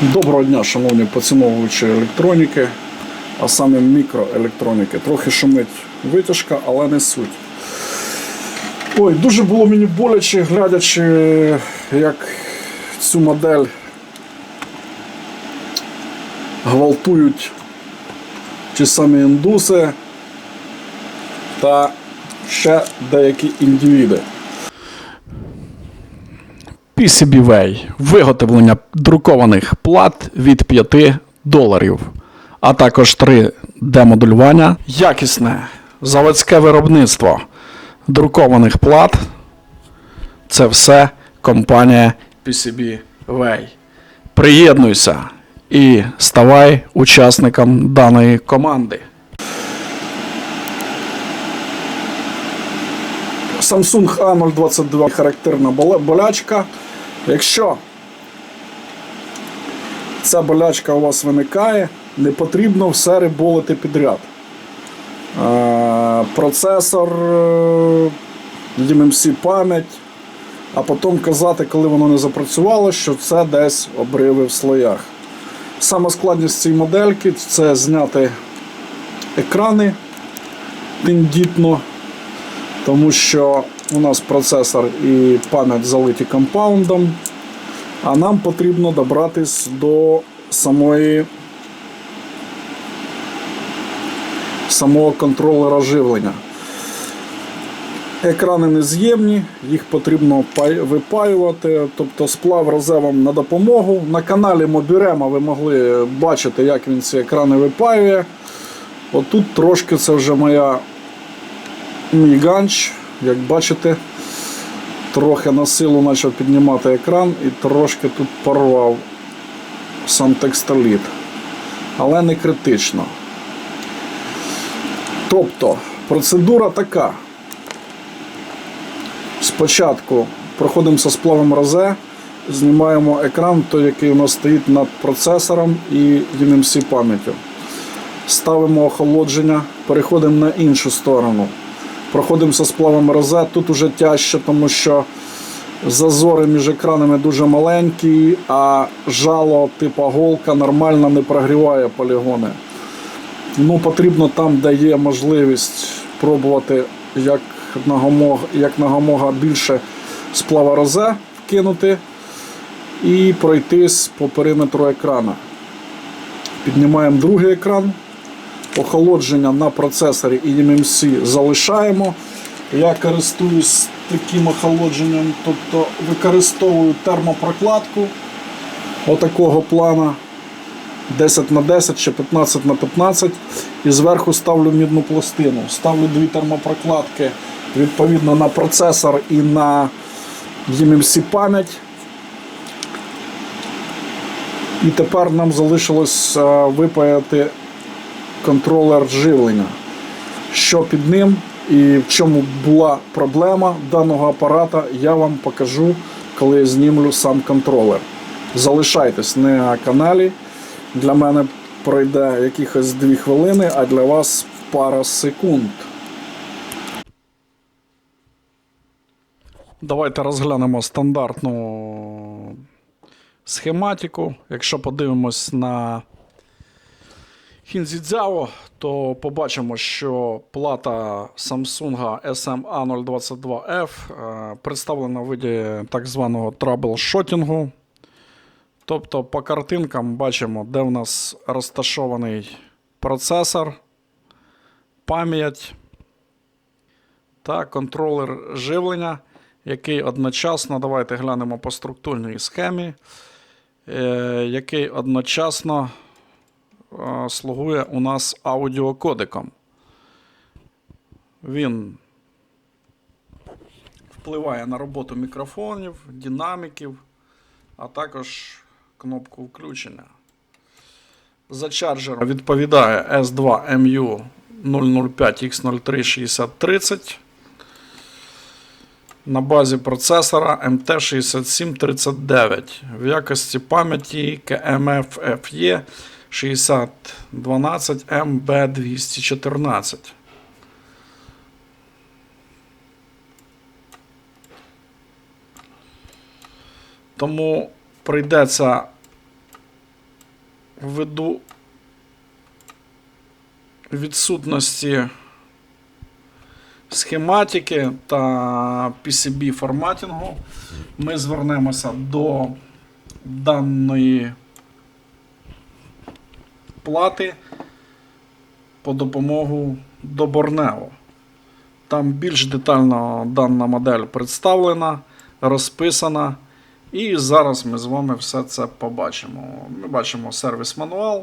Доброго дня, шановні поціновувачі електроніки, а саме мікроелектроніки. Трохи шумить витяжка, але не суть. Ой, дуже було мені боляче, глядячи, як цю модель гвалтують ті самі індуси та ще деякі індивіди. PCBWay – виготовлення друкованих плат від 5 доларів, а також 3D-моделювання, якісне заводське виробництво друкованих плат. Це все компанія PCBWay. Приєднуйся і ставай учасником даної команди. Samsung A022 характерна болячка. Якщо ця болячка у вас виникає, не потрібно все риболити підряд. Е, Процесор, е, пам'ять, а потім казати, коли воно не запрацювало, що це десь обриви в слоях. Сама складність цієї модельки це зняти екрани тендітно тому що у нас процесор і пам'ять залиті компаундом, а нам потрібно добратись до самої самого контролера живлення. Екрани нез'ємні, їх потрібно випаювати, тобто сплав розе вам на допомогу. На каналі Мобірема ви могли бачити, як він ці екрани випаює. Отут трошки це вже моя мій ганч, як бачите, трохи на силу почав піднімати екран і трошки тут порвав сам текстоліт. Але не критично. Тобто, процедура така. Спочатку проходимо зі сплавом розе, знімаємо екран, той, який у нас стоїть над процесором і UMC пам'яттю. Ставимо охолодження, переходимо на іншу сторону. Проходимо зі сплавом розе. Тут уже тяжче, тому що зазори між екранами дуже маленькі, а жало типу голка нормально не прогріває полігони. Ну, потрібно там, де є можливість пробувати як нагомога, як нагомога більше сплава розе вкинути і пройтись по периметру екрана. Піднімаємо другий екран охолодження на процесорі і MMC залишаємо. Я користуюсь таким охолодженням, тобто використовую термопрокладку отакого плана 10 на 10 чи 15 на 15 і зверху ставлю мідну пластину. Ставлю дві термопрокладки відповідно на процесор і на MMC пам'ять. І тепер нам залишилось е, випаяти контролер живлення. Що під ним і в чому була проблема даного апарата, я вам покажу, коли я знімлю сам контролер. Залишайтесь на каналі. Для мене пройде якихось 2 хвилини, а для вас пара секунд. Давайте розглянемо стандартну схематику. Якщо подивимось на Хінзідзяо, то побачимо, що плата Samsung SMA022F е, представлена в виді так званого траблшотінгу. Тобто по картинкам бачимо, де в нас розташований процесор, пам'ять та контролер живлення, який одночасно, давайте глянемо по структурній схемі, е, який одночасно слугує у нас аудіокодеком. Він впливає на роботу мікрофонів, динаміків, а також кнопку включення. За чарджером відповідає S2MU 005X036030 на базі процесора MT6739 в якості пам'яті KMFFE 6012 MB214. Тому прийдеться ввиду відсутності схематики та PCB форматінгу, ми звернемося до даної плати по допомогу до Борнео. Там більш детально дана модель представлена, розписана. І зараз ми з вами все це побачимо. Ми бачимо сервіс-мануал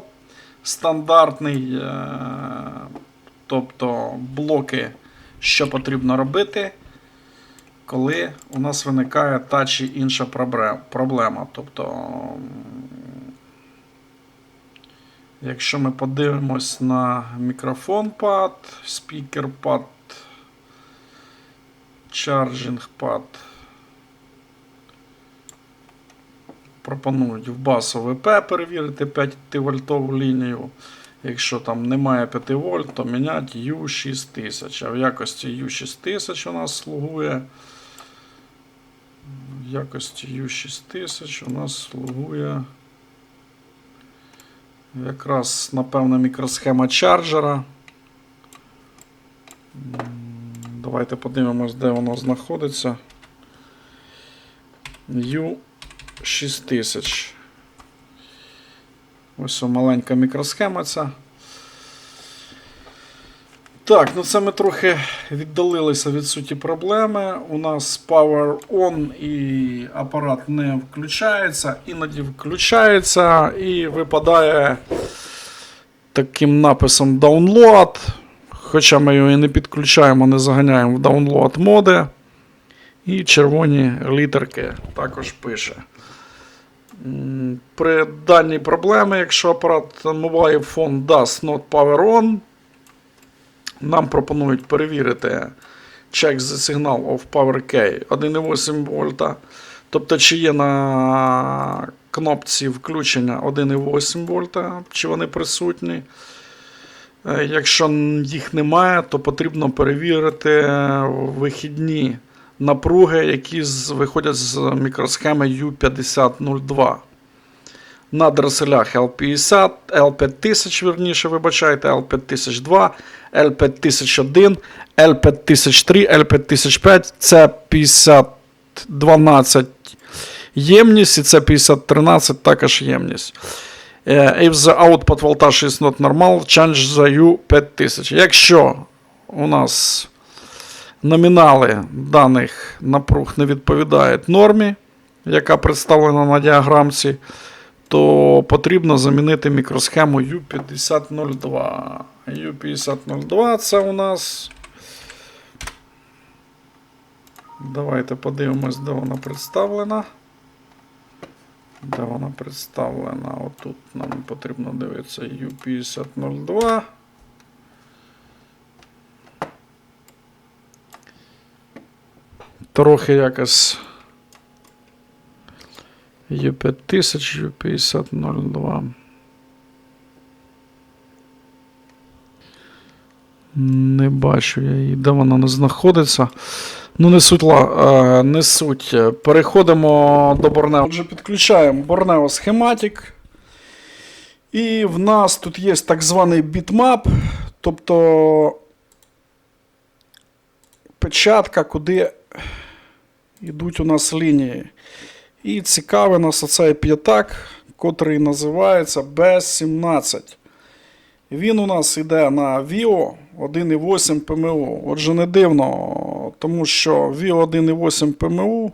стандартний, е, тобто блоки, що потрібно робити, коли у нас виникає та чи інша проблема. Тобто, якщо ми подивимось на мікрофон пад, спікер пад, чарджинг пад. Пропонують в басу ВП перевірити 5 вольтову лінію. Якщо там немає 5 вольт, то міняти U6000. А в якості U6000 у нас слугує. В якості U6000 у нас слугує. Якраз, напевно, мікросхема чарджера. Давайте подивимось, де воно знаходиться. U 6000. Ось маленька мікросхема ця. Так, ну це ми трохи віддалилися від суті проблеми. У нас Power On і апарат не включається, іноді включається і випадає таким написом Download. Хоча ми його і не підключаємо, не заганяємо в Download моди. І червоні літерки також пише. При даній проблемі, якщо апарат Mobile Phone does not power on, нам пропонують перевірити check the signal of power key 1,8 вольта. Тобто, чи є на кнопці включення 1,8 вольта, чи вони присутні. Е, Якщо їх немає, то потрібно перевірити вихідні напруги, які виходять з мікросхеми U5002. На дреселях L50, L5000, верніше, вибачайте, L5002, L5001, L5003, L5005, це 5012 ємність і це 5013 також ємність. Е, If the output voltage is not normal, change the U5000. Якщо у нас номінали даних напруг не відповідають нормі, яка представлена на діаграмці, то потрібно замінити мікросхему U5002. U5002 це у нас. Давайте подивимось, де вона представлена. Де вона представлена? Отут нам потрібно дивитися U5002. Трохи якось U5000, U5002. Не бачу я її, де вона не знаходиться. Ну, не суть, ла- е, не суть. Переходимо до Borneo. Отже, підключаємо Borneo схематик. І в нас тут є так званий бітмап, тобто печатка, куди йдуть у нас лінії. І цікавий нас оцей п'ятак, котрий називається B17. Він у нас йде на VIO 1,8 ПМУ. Отже, не дивно, тому що VIO 1,8 ПМУ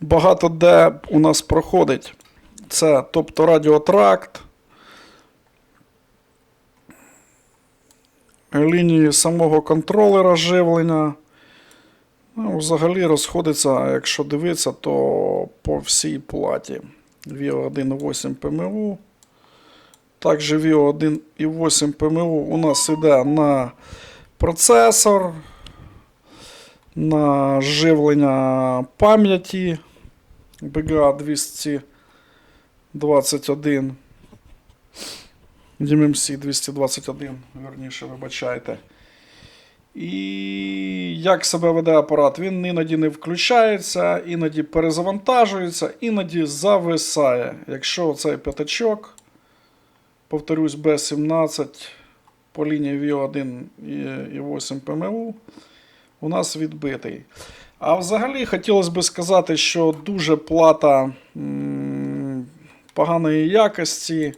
багато де у нас проходить. Це тобто радіотракт, лінії самого контролера живлення. Ну, взагалі розходиться, якщо дивитися, то по всій платі. VIO 1,8 ПМУ. Також VIO 1,8 ПМУ у нас йде на процесор, на живлення пам'яті BGA 221. DMMC 221, верніше, вибачайте. І як себе веде апарат? Він іноді не включається, іноді перезавантажується, іноді зависає. Якщо цей п'ятачок повторюсь, Б17 по лінії ВІО1 і 8 ПМУ у нас відбитий. А взагалі хотілося б сказати, що дуже плата поганої якості,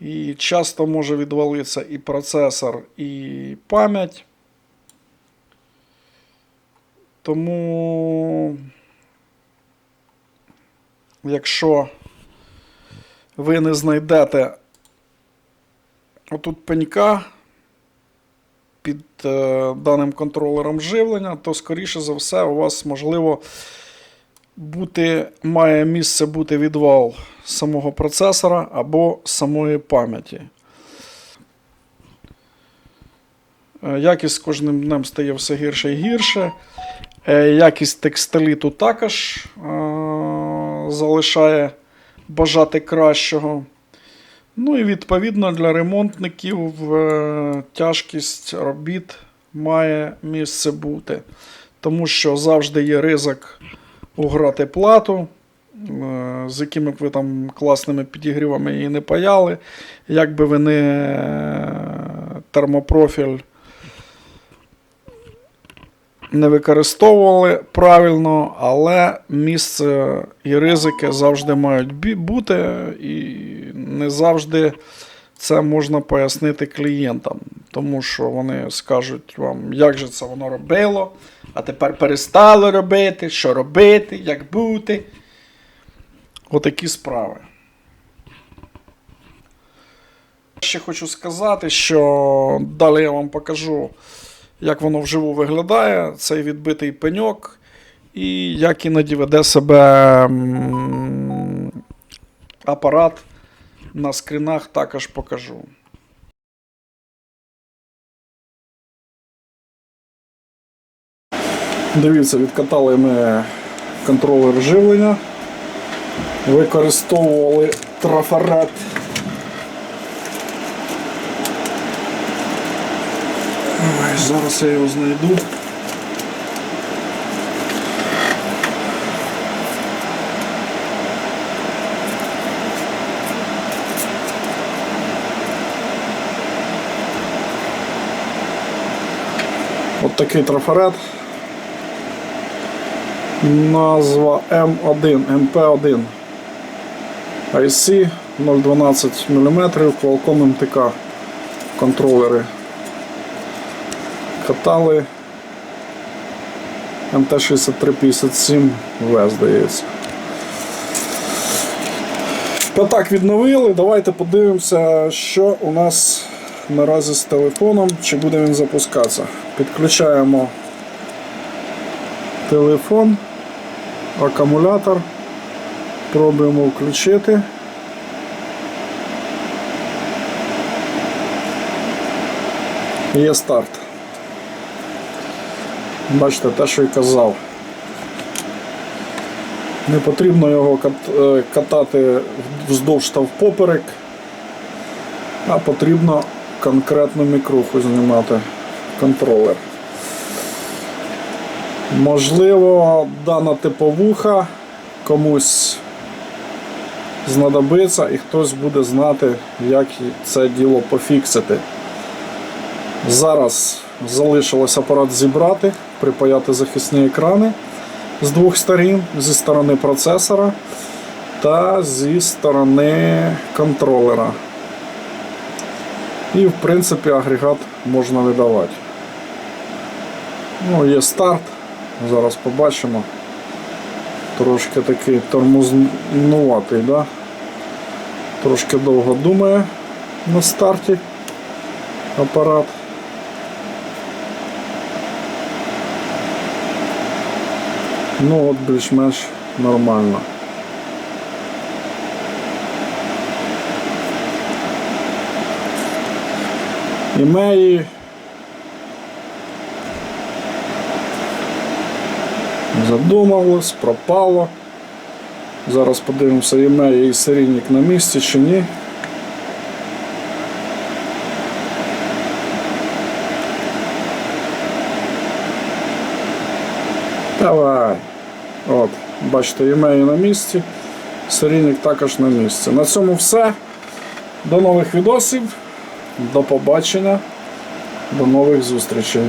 і часто може відвалитися і процесор, і пам'ять. Тому, якщо ви не знайдете отут пенька під е, даним контролером живлення, то, скоріше за все, у вас можливо бути, має місце бути відвал самого процесора або самої пам'яті. Е, Якість з кожним днем стає все гірше і гірше. Е, Якість текстиліту також е, залишає бажати кращого. Ну і відповідно для ремонтників е, тяжкість робіт має місце бути. Тому що завжди є ризик уграти плату, з якими б ви там класними підігрівами її не паяли. Як би ви не термопрофіль не використовували правильно, але місце і ризики завжди мають бути, і не завжди це можна пояснити клієнтам, тому що вони скажуть вам, як же це воно робило, а тепер перестало робити, що робити, як бути. Отакі справи. Ще хочу сказати, що далі я вам покажу, як воно вживу виглядає, цей відбитий пеньок, і як іноді веде себе апарат на скрінах також покажу. Дивіться, відкатали ми контролер живлення, використовували трафарет. Зараз я його знайду. От такий трафарет. Назва М1, МП1. IC 0,12 мм, Qualcomm MTK контролери. Катали МТ-6357В, здається. П'ятак відновили. Давайте подивимося, що у нас наразі з телефоном, чи буде він запускатися. Підключаємо телефон, акумулятор. Пробуємо включити. Є старт. Бачите, те, що й казав. Не потрібно його е, катати вздовж та впоперек, а потрібно конкретну мікруху знімати контролер. Можливо, дана типовуха комусь знадобиться і хтось буде знати, як це діло пофіксити. Зараз залишилось апарат зібрати, припаяти захисні екрани з двох сторін, зі сторони процесора та зі сторони контролера. І в принципі агрегат можна видавати. Ну, є старт, зараз побачимо. Трошки такий тормознуватий, да? трошки довго думає на старті апарат. Ну от більш-менш нормально. Імеї. Задумалось, пропало. Зараз подивимося, імеї і серійник на місці чи ні. Давай. От, бачите, імеї на місці. Серійник також на місці. На цьому все. До нових відосів. До побачення. До нових зустрічей.